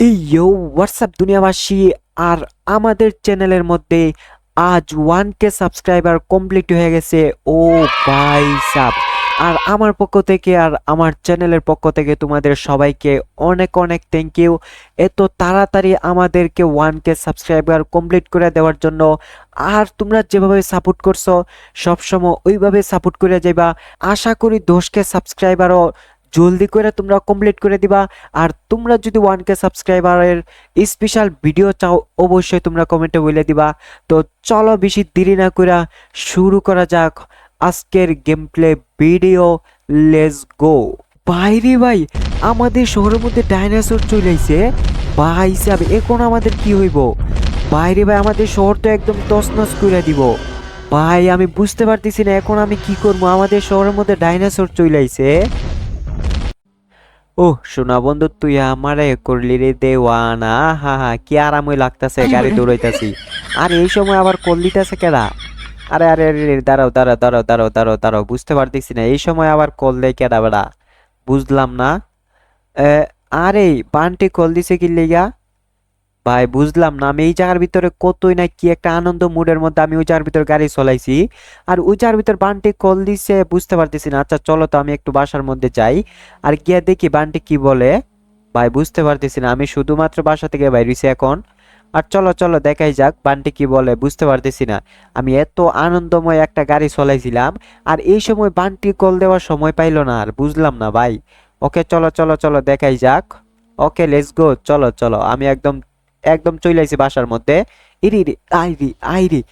ইয়ো WhatsApp দুনিয়াবাসী? আর আমাদের চ্যানেলের মধ্যে আজ ওয়ান কে সাবস্ক্রাইবার কমপ্লিট হয়ে গেছে। ও ভাই সাব। আর আমার পক্ষ থেকে আর আমার চ্যানেলের পক্ষ থেকে তোমাদের সবাইকে অনেক অনেক থ্যাংক ইউ এত তাড়াতাড়ি আমাদেরকে ওয়ান কে সাবস্ক্রাইবার কমপ্লিট করে দেওয়ার জন্য। আর তোমরা যেভাবে সাপোর্ট করছ, সবসময় ওইভাবে সাপোর্ট করে যাইবা। আশা করি দশকে সাবস্ক্রাইবারও জলদি করে তোমরা কমপ্লিট করে দিবা। আর তোমরা যদি ওয়ান কে সাবস্ক্রাইবারের স্পেশাল ভিডিও চাও, অবশ্যই তোমরা কমেন্টে বলে দিবা। তো চলো বেশি দেরি না করে শুরু করা যাক আজকের game play video let's go বাইরে ভাই, আমাদের শহরের মধ্যে ডাইনোসর চলে আইছে। ভাই সাহেব, এখন আমাদের কি হইব? বাইরে ভাই, আমাদের শহর তো একদম তছনছ করে দিব। ভাই, আমি বুঝতে পারতেছি না, এখন আমি কি করব? আমাদের শহরের মধ্যে ডাইনোসর চলে আইছে। ও শোনা বন্ধু, তুই আমারে করলি রে দেওয়ানা। হা হা, কি আরামই লাগতেছে, গাড়ি দৌড়াইতাছি। আর, এই সময় আবার কল্লিতাছে কেডা? আরে আরে আরে দাঁড়াও দাঁড়াও দাঁড়াও দাঁড়াও দাঁড়াও দাঁড়াও, বুঝতে পারতেছি না। এই সময় আবার করলে কেডা বেড়া? বুঝলাম না। আরে, বান্টি কল দিছে কি লেগা? ভাই, বুঝলাম না। আমি এই জায়গার ভিতরে কতই না কি একটা আনন্দ মুডের মধ্যে আমি ওই জায়গার ভিতরে গাড়ি চলাইছি। আর ওই জায়গার ভিতর বান্টি কল দিছে, বুঝতে পারতেছি না। আচ্ছা চলো তো আমি একটু বাসার মধ্যে যাই। আর গিয়ে দেখি বান্টি কি বলে। ভাই, বুঝতে পারতেছি না। আমি শুধুমাত্র বাসা থেকে বাইরেছি এখন। আর চলো চলো, দেখাই যাক বান্টি কি বলে। বুঝতে পারতেছি না। আমি এত আনন্দময় একটা গাড়ি চলাইছিলাম। আর এই সময় বান্টি কল দেওয়ার সময় পাইলো না আর, বুঝলাম না ভাই। ওকে, চলো চলো চলো, দেখাই যাক। ওকে লেটস গো চলো চলো, আমি একদম একদম চলে আইছি বাসার মধ্যে। ইরি রে আইরি আইরি।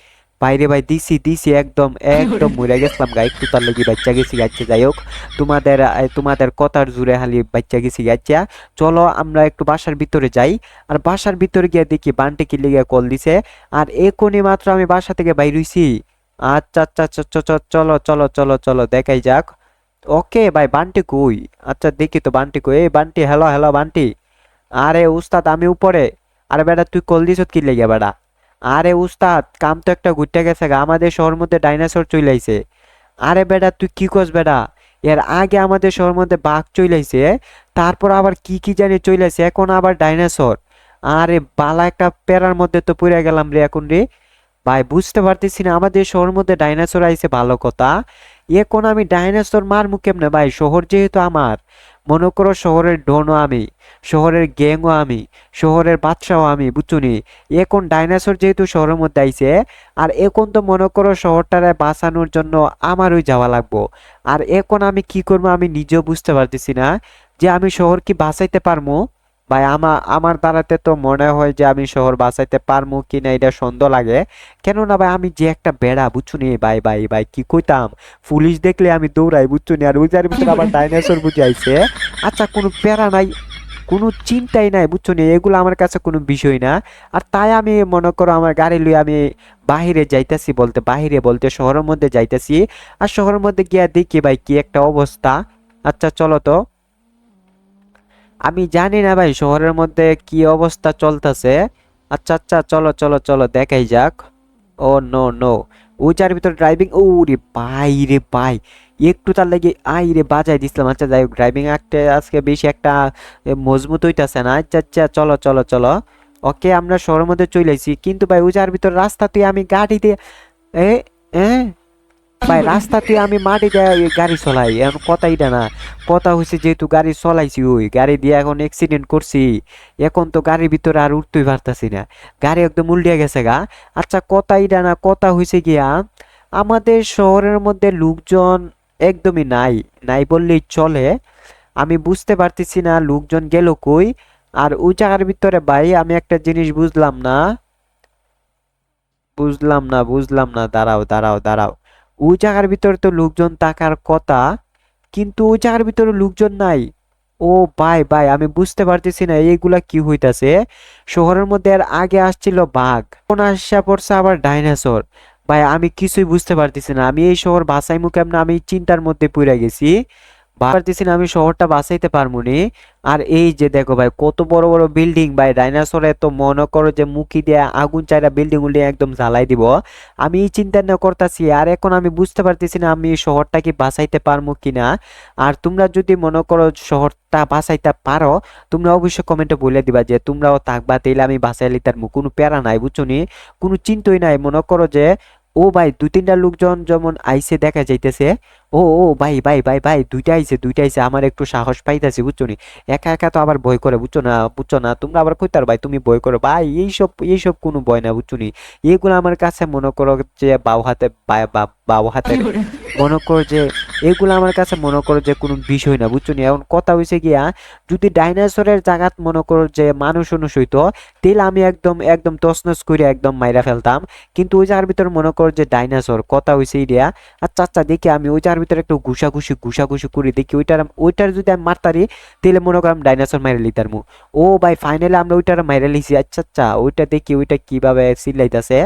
বাইরে ভাই দিছি দিছি একদম একদম মরে গেছিলাম গা। একটু তার লাগি বাচ্চা গেছি গাচ্ছা যাই হোক তোমাদের তোমাদের কথার জুড়ে হালি বাচ্চা গেছি গাচ্ছা চলো আমরা একটু বাসার ভিতরে যাই। আর বাসার ভিতরে গিয়ে দেখি বান্টি কি লিগে কল দিছে। আর এখনই মাত্র আমি বাসা থেকে বাইর হইছি। আচ্ছা আচ্ছা আচ্ছা আচ্ছা, আচ্ছা, চলো চলো চলো চলো দেখাই যাক। ওকে ভাই বান্টি কই? আচ্ছা দেখি তো বান্টি কই। এই বান্টি হ্যালো হ্যালো বান্টি। আরে উস্তাদ আমি উপরে। আরে বেটা, তুই কল দিছত কি লেগে বেটা? আরে উস্তাদ, কাম তো একটা ঘুরতে গেছে গা, আমাদের শহর মধ্যে ডাইনোসর চলে আইছে। আরে বেটা, তুই কি কস বেটা? এর আগে আমাদের শহর মধ্যে বাঘ চলে আইছে, তারপর আবার কি কি জানি চলে আইছে, এখন আবার ডাইনোসর। আরে বালা একটা প্যারার মধ্যে তো পড়ে গেলাম রে এখন রে। ভাই, বুঝতে পারতেছি না, আমাদের শহর মধ্যে ডাইনোসর আইছে ভালো কথা। এখন আমি ডাইনোসর মার মারমু কেমনে ভাই, শহর যেহেতু আমার। মনে করো শহরের ডনও আমি, শহরের গ্যাংও আমি, শহরের বাদশাও আমি বুঝছুনি এখন ডাইনোসর যেহেতু শহরের মধ্যে আইছে, আর এখন তো মনে করো শহরটারে বাঁচানোর জন্য আমারই যাওয়া লাগবো। আর এখন আমি কি করব আমি নিজেও বুঝতে পারতেছি না যে আমি শহর কি বাঁচাইতে পারব ভাই আমার আমার দ্বারাতে তো মনে হয় যে আমি শহর বাঁচাইতে পারব কি না এটা সন্দেহ লাগে। কেননা ভাই, আমি যে একটা বেড়া বুঝছ বুঝছুনি? ভাই ভাই ভাই, কি কইতাম? পুলিশ দেখলে আমি দৌড়াই, বুঝছুনি? আর ওই যার ভিতরে আবার ডাইনোসর বুঝে আইছে। আচ্ছা কোনো প্যারা নাই, কোনো চিন্তাই নাই বুঝছ নি এগুলো আমার কাছে কোনো বিষয় না। আর তাই আমি মনে করো আমার গাড়ি লই আমি বাহিরে যাইতাছি বলতে, বাহিরে বলতে, শহরের মধ্যে যাইতাছি। আর শহরের মধ্যে গিয়া দেখি ভাই, কি একটা অবস্থা। আচ্ছা চলো তো। আমি জানি না ভাই, শহরের মধ্যে কি অবস্থা চলতেছে। আচ্ছা আচ্ছা চলো চলো চলো, দেখাই যাক। Oh, no no. ওইটার ভিতর ড্রাইভিং ও রে ভাই রে ভাই। একটু তার লাগে আই রে বাজাই দিছিলাম। আচ্ছা যাই হোক ড্রাইভিং একটা আজকে বেশি একটা মজবুত হইতাছে না। আচ্ছা আচ্ছা চলো চলো চলো। ওকে, আমরা শহরের মধ্যে চলে আইছি। কিন্তু ভাই ওইটার ভিতর রাস্তাতে আমি গাড়ি দিয়ে এ এ ভাই, রাস্তাতে আমি মাটি দিয়ে গাড়ি চলাই, এখন কথা এটা না। কথা হয়েছে যেহেতু গাড়ি চলাইছি ওই, গাড়ি দিয়ে এখন অ্যাক্সিডেন্ট করছি। এখন তো গাড়ির ভিতরে আর উঠতেই পারতাছি না। গাড়ি একদম উল্টিয়ে গেছে গা। আচ্ছা কথা এটা না, কথা হয়েছে গিয়া, আমাদের শহরের মধ্যে লোকজন একদমই নাই। নাই বললেই চলে। আমি বুঝতে পারতেছি না লোকজন গেল কই। আর ওই জায়গার ভিতরে ভাই, আমি একটা জিনিস বুঝলাম না। বুঝলাম না বুঝলাম না। দাঁড়াও দাঁড়াও দাঁড়াও। ওই জায়গার ভিতরে তো লোকজন থাকার কথা, কিন্তু ওই জায়গার ভিতরে লোকজন নাই। ও ভাই ভাই, আমি বুঝতে পারতেছি না, এইগুলা কি হইতাছে? শহরের মধ্যে আর আগে আসছিল বাঘ। কোন আসা পড়ছে আবার ডাইনোসর। ভাই, আমি কিছুই বুঝতে পারতেছি না, আমি এই শহর বাসাই মুখে আমি চিন্তার মধ্যে পড়ে গেছি। পারতেছি আমি শহরটা বাঁচাইতে পারব নি। আর এই যে দেখো ভাই, কত বড় বড় বিল্ডিং ভাই ডাইনোসরে তো মনে করো যে মুখি দিয়ে আগুন চাইরা বিল্ডিং গুলি একদম জ্বালাই দিব। আমি এই চিন্তা না করতেছি, আর এখন আমি বুঝতে পারতেছি না আমি শহরটা কি বাঁচাইতে পারব কিনা। আর তোমরা যদি মনে করো শহরটা বাঁচাইতে পারো, তোমরা অবশ্যই কমেন্টে বলে দিবা যে তোমরাও থাকবা, তাইলে আমি বাঁচাই লিতার কোনো প্যারা নাই, বুঝছ নি? কোনো চিন্তই নাই, মনে করো যে, ও ভাই, দুই তিনটা লোকজন যেমন আইসে দেখা যাইতেছে ও ও ভাই ভাই ভাই ভাই দুইটা আইছে দুইটা আইছে আমার একটু সাহস পাইতেছে বুঝছ নি? একা একা তো আবার ভয় করে বুঝছ না বুঝছ না? তোমরা আবার কইতার ভাই? তুমি ভয় করো। ভাই এইসব এইসব কোনো ভয় না বুঝছ নি? এগুলো আমার কাছে মনে করো যে বাউ হাতে বাউ হাতে মনে করো যে এগুলো আমার কাছে মনে করো যে কোনো বিষয় না বুঝছ নি? এখন কথা হয়েছে গিয়া যদি ডাইনোসরের জায়গাত মনে করো যে মানুষ অনুষ হইতো তেল আমি একদম একদম তসনস করে একদম মাইরা ফেলতাম। কিন্তু ওই জায়গার ভিতর মনে করো যে ডাইনোসর কথা হয়েছে ইডিয়া। আচ্ছা আচ্ছা দেখি আমি ওই জায়গার ভিতরে একটু ঘুষাঘুষি ঘুষাঘুষি করে দেখি ওইটার ওইটার যদি আমি মারতারি তাহলে মনে করাম ডাইনোসর মাইরে লিতার মু ও ভাই ফাইনালে আমরা ওইটার মাইরে লিছি। আচ্ছা আচ্ছা ওইটা দেখি ওইটা কীভাবে সিলাইতেছে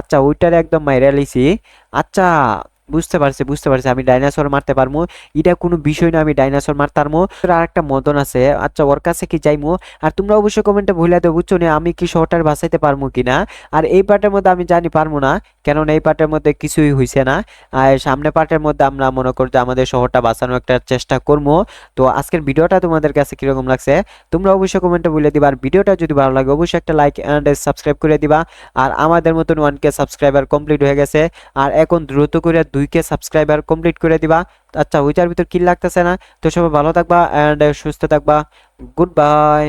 আচ্ছা ওইটার একদম মাইরে লিছি। আচ্ছা বুঝতে পারছি বুঝতে পারছি, আমি ডাইনোসর মারতে পারব এটা কোনো বিষয় না, আমি ডাইনোসর মারতারমো আর একটা মদন আছে আচ্ছা ওর কাছে কি যাইমু? আর তোমরা অবশ্যই কমেন্টে ভুলে দেবো বুঝছ না, আমি কি শহরটার বাঁচাইতে পারব কিনা? আর এই পার্টের মধ্যে আমি জানি পারব না, কেননা এই পার্টের মধ্যে কিছুই হইছে না। আর সামনে পার্টের মধ্যে আমরা মনে করি যে আমাদের শহরটা বাঁচানোর একটা চেষ্টা করব তো আজকের ভিডিওটা তোমাদের কাছে কীরকম লাগছে, তোমরা অবশ্যই কমেন্টে বলে দিবা। আর ভিডিওটা যদি ভালো লাগে, অবশ্যই একটা লাইক অ্যান্ড সাবস্ক্রাইব করে দিবা। আর আমাদের মতন ওয়ান কে সাবস্ক্রাইবার কমপ্লিট হয়ে গেছে। আর এখন দ্রুত করে দুই কে সাবস্ক্রাইবার কমপ্লিট করে দিবা। আচ্ছা ওইটার ভিতর কি লাগতেছে না? তো সবাই ভালো থাকবা অ্যান্ড সুস্থ থাকবা। Good bye